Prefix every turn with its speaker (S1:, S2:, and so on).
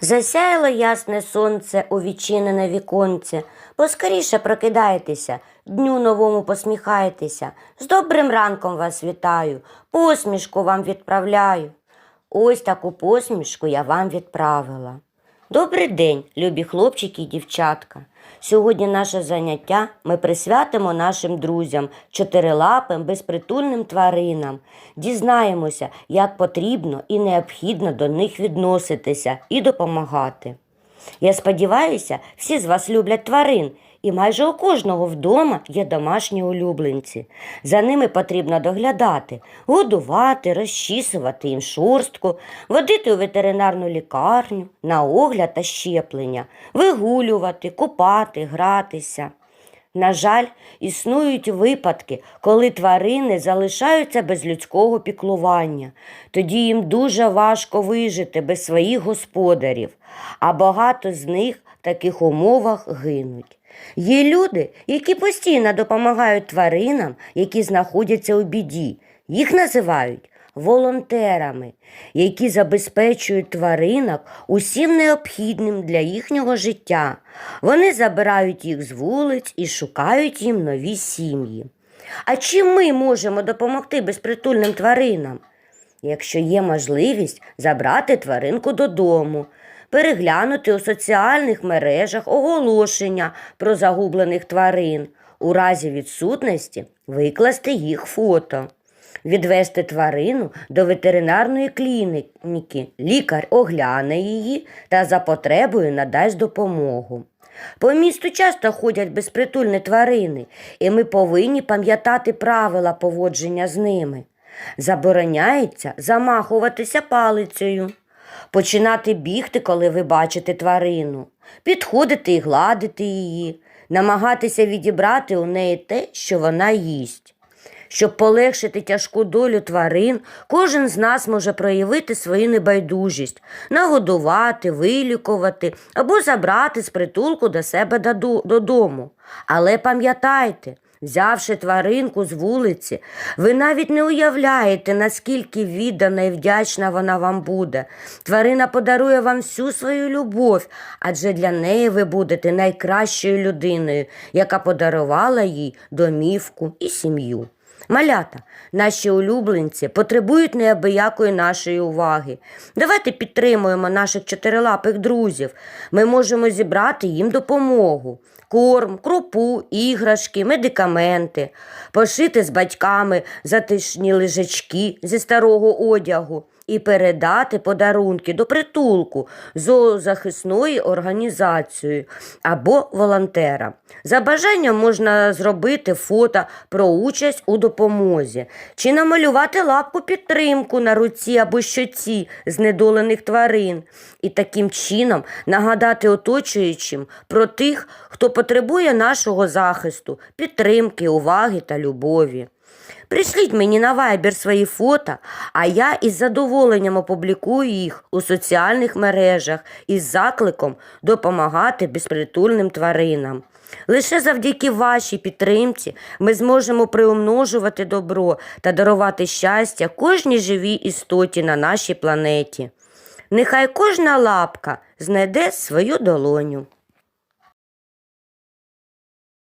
S1: Засяяло ясне сонце у відчинене віконце. Поскоріше прокидайтеся, дню новому посміхайтеся. З добрим ранком вас вітаю, посмішку вам відправляю. Ось таку посмішку я вам відправила. Добрий день, любі хлопчики і дівчатка. Сьогодні наше заняття ми присвятимо нашим друзям, чотирилапим, безпритульним тваринам. Дізнаємося, як потрібно і необхідно до них відноситися і допомагати. Я сподіваюся, всі з вас люблять тварин, і майже у кожного вдома є домашні улюбленці. За ними потрібно доглядати, годувати, розчісувати їм шорстку, водити у ветеринарну лікарню, на огляд та щеплення, вигулювати, купати, гратися. На жаль, існують випадки, коли тварини залишаються без людського піклування. Тоді їм дуже важко вижити без своїх господарів, а багато з них таких умовах гинуть. Є люди, які постійно допомагають тваринам, які знаходяться у біді. Їх називають волонтерами, які забезпечують тваринок усім необхідним для їхнього життя. Вони забирають їх з вулиць і шукають їм нові сім'ї. А чим ми можемо допомогти безпритульним тваринам? Якщо є можливість забрати тваринку додому, переглянути у соціальних мережах оголошення про загублених тварин, у разі відсутності викласти їх фото. Відвести тварину до ветеринарної клініки. Лікар огляне її та за потребою надасть допомогу. По місту часто ходять безпритульні тварини, і ми повинні пам'ятати правила поводження з ними. Забороняється замахуватися палицею, починати бігти, коли ви бачите тварину, підходити і гладити її, намагатися відібрати у неї те, що вона їсть. Щоб полегшити тяжку долю тварин, кожен з нас може проявити свою небайдужість, нагодувати, вилікувати або забрати з притулку до себе додому. Але пам'ятайте, взявши тваринку з вулиці, ви навіть не уявляєте, наскільки віддана і вдячна вона вам буде. Тварина подарує вам всю свою любов, адже для неї ви будете найкращою людиною, яка подарувала їй домівку і сім'ю. Малята, наші улюбленці потребують неабиякої нашої уваги. Давайте підтримуємо наших чотирилапих друзів. Ми можемо зібрати їм допомогу. Корм, крупу, іграшки, медикаменти, пошити з батьками затишні лежачки зі старого одягу і передати подарунки до притулку зоозахисної організації або волонтера. За бажанням можна зробити фото про участь у допомозі чи намалювати лапку підтримку на руці або щоці знедолених тварин і таким чином нагадати оточуючим про тих, хто потребує нашого захисту, підтримки, уваги та любові. Прийшліть мені на вайбер свої фото, а я із задоволенням опублікую їх у соціальних мережах із закликом допомагати безпритульним тваринам. Лише завдяки вашій підтримці ми зможемо приумножувати добро та дарувати щастя кожній живій істоті на нашій планеті. Нехай кожна лапка знайде свою долоню.